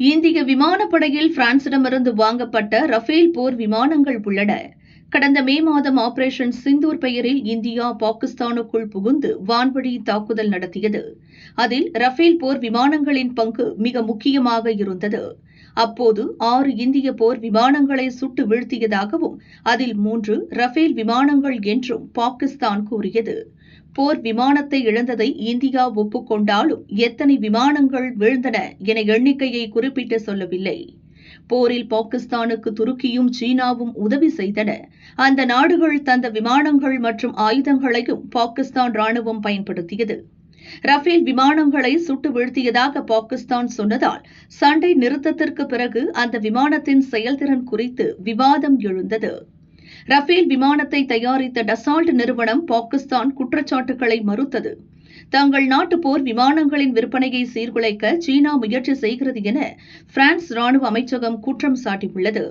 இந்திய விமானப்படையில் பிரான்சிடமிருந்து வாங்கப்பட்ட ரஃபேல் போர் விமானங்கள் உள்ளன. கடந்த மே மாதம் ஆபரேஷன் சிந்தூர் பெயரில் இந்தியா பாகிஸ்தானுக்குள் புகுந்து வான்வழி தாக்குதல் நடத்தியது. அதில் ரஃபேல் போர் விமானங்களின் பங்கு மிக முக்கியமாக இருந்தது. அப்போது ஆறு இந்திய போர் விமானங்களை சுட்டு வீழ்த்தியதாகவும் அதில் மூன்று ரஃபேல் விமானங்கள் என்றும் பாகிஸ்தான் கூறியது. போர் விமானத்தை இழந்ததை இந்தியா ஒப்புக்கொண்டாலும் எத்தனை விமானங்கள் விழுந்தன என எண்ணிக்கையை குறிப்பிட்டு சொல்லவில்லை. போரில் பாகிஸ்தானுக்கு துருக்கியும் சீனாவும் உதவி செய்தன. அந்த நாடுகள் தந்த விமானங்கள் மற்றும் ஆயுதங்களையும் பாகிஸ்தான் ராணுவம் பயன்படுத்தியது. ரஃபேல் விமானங்களை சுட்டு வீழ்த்தியதாக பாகிஸ்தான் சொன்னதால் சண்டை நிறுத்தத்திற்கு பிறகு அந்த விமானத்தின் செயல்திறன் குறித்து விவாதம் எழுந்தது. ரஃபேல் விமானத்தை தயாரித்த டசால்ட் நிறுவனம் பாகிஸ்தான் குற்றச்சாட்டுகளை மறுத்தது. தங்கள் நாட்டு போர் விமானங்களின் விற்பனையை சீர்குலைக்க சீனா முயற்சி செய்கிறது என பிரான்ஸ் ராணுவ அமைச்சகம் குற்றம் சாட்டியுள்ளது.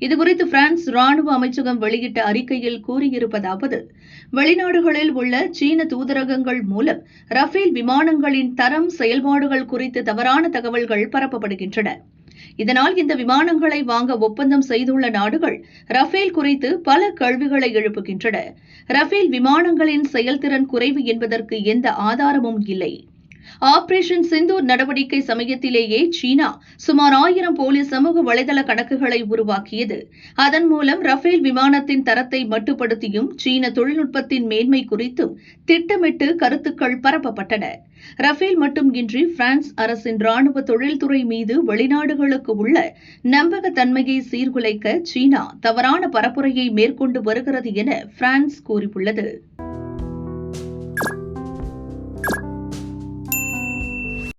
இதுகுறித்து பிரான்ஸ் ராணுவ அமைச்சகம் வெளியிட்ட அறிக்கையில் கூறியிருப்பதாவது வெளிநாடுகளில் உள்ள சீன தூதரகங்கள் மூலம் ரஃபேல் விமானங்களின் தரம் செயல்பாடுகள் குறித்து தவறான தகவல்கள் பரப்பப்படுகின்றன. இதனால் இந்த விமானங்களை வாங்க ஒப்பந்தம் செய்துள்ள நாடுகள் ரஃபேல் குறித்து பல கேள்விகளை எழுப்புகின்றன. ரஃபேல் விமானங்களின் செயல்திறன் குறைவு என்பதற்கு எந்த ஆதாரமும் இல்லை. ஆபரேஷன் சிந்தூர் நடவடிக்கை சமயத்திலேயே சீனா சுமார் ஆயிரம் போலி சமூக வலைதள கணக்குகளை உருவாக்கியது. அதன் மூலம் ரஃபேல் விமானத்தின் தரத்தை மட்டுப்படுத்தியும் சீன தொழில்நுட்பத்தின் மேன்மை குறித்தும் திட்டமிட்டு கருத்துக்கள் பரப்பப்பட்டன. ரஃபேல் மட்டுமின்றி பிரான்ஸ் அரசின் ராணுவ தொழில்துறை மீது வெளிநாடுகளுக்கு உள்ள நம்பகத்தன்மையை சீர்குலைக்க சீனா தவறான பரப்புரையை மேற்கொண்டு வருகிறது என பிரான்ஸ் கூறியுள்ளது.